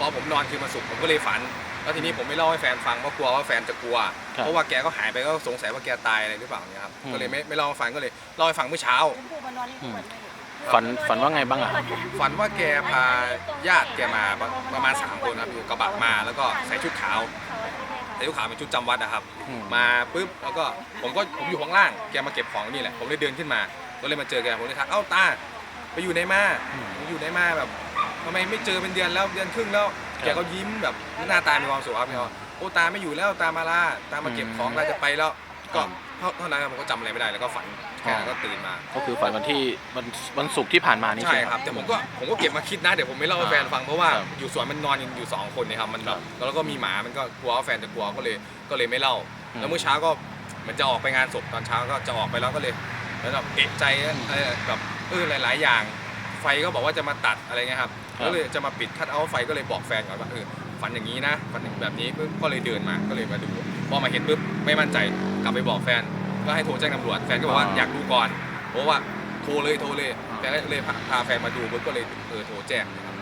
พอผมนอนคืนวันศุกร์ผมก็เลยฝัน แล้วทีนี้ผมไม่เล่าให้แฟนฟังเพราะกลัวว่าแฟนจะกลัว ครับเพราะว่าแกก็หายไปก็สงสัยว่าแกตายอะไรหรือเปล่าเนี่ยครับ อืม ก็เลยไม่ไม่เล่าให้ฟังก็เลยเล่าให้ฟังเมื่อเช้าฝันฝันว่าไงบ้างอะฝันว่าแกพาญาติแกมาประประมาณสามคนครับอยู่กระบะมาแล้วก็ใส่ชุดขาว ใส่ชุดขาวเป็นชุดจำวัดนะครับ อืม มาปุ๊บแล้วก็ผมก็ผมอยู่ข้างล่างแกมาเก็บของนี่แหละผมเลยเดินขึ้นมาก็เลยมาเจอแกผมเลยทักเอ้าตาไปอยู่ไหนมาไปอยู่ไหนมาแบบ ทำไมไม่เจอเป็นเดือนแล้วเดือนครึ่งแล้วแกก็ยิ้มแบบหน้าตามีความสุขครับแกก็โอ้ตาไม่อยู่แล้วตามาลาตามาเก็บของตาจะไปแล้วก็เท่าเท่านั้นครับผมก็จำอะไรไม่ได้แล้วก็ฝันแค่นั้นก็ตื่นมาก็คือฝันวันที่วันวันศุกร์ที่ผ่านมานี่ใช่ใช่ไหมครับแต่ผมก็ผมก็เก็บมาคิดนะเดี๋ยวผมไม่เล่าให้แฟนฟังเพราะว่าครับอยู่สวนมันนอนกันอยู่สองคนเนยครับมันแบบครับแล้วก็มีหมามันก็กลัวว่าแฟนจะกลัวก็เลยก็เลยไม่เล่าอืมแล้วเมื่อเช้าก็เหมือนจะออกไปงานศพตอนเช้าก็จะออกไปแล้วก็เลยเหมือนแบบเอะใจเออแบบเออหลาย ๆ อย่าง ไฟก็บอกว่าจะมาตัดอะไรเงี้ยครับ ก็เลยจะมาปิดคัดเอาท์ไฟก็เลยบอกแฟนก่อนว่าเออฝันอย่างนี้นะฝันแบบนี้ปุ๊บก็เลยเดินมาก็เลยมาดูพอมาเห็นปุ๊บไม่มั่นใจกลับไปบอกแฟนก็ให้โทรแจ้งตำรวจแฟนก็บอกว่าอยากดูก่อนเพราะว่าโทรเลยโทรเลยแฟนก็เลยพาพาแฟนมาดูปุ๊บก็เลยเออโทรแจ้งนะครับ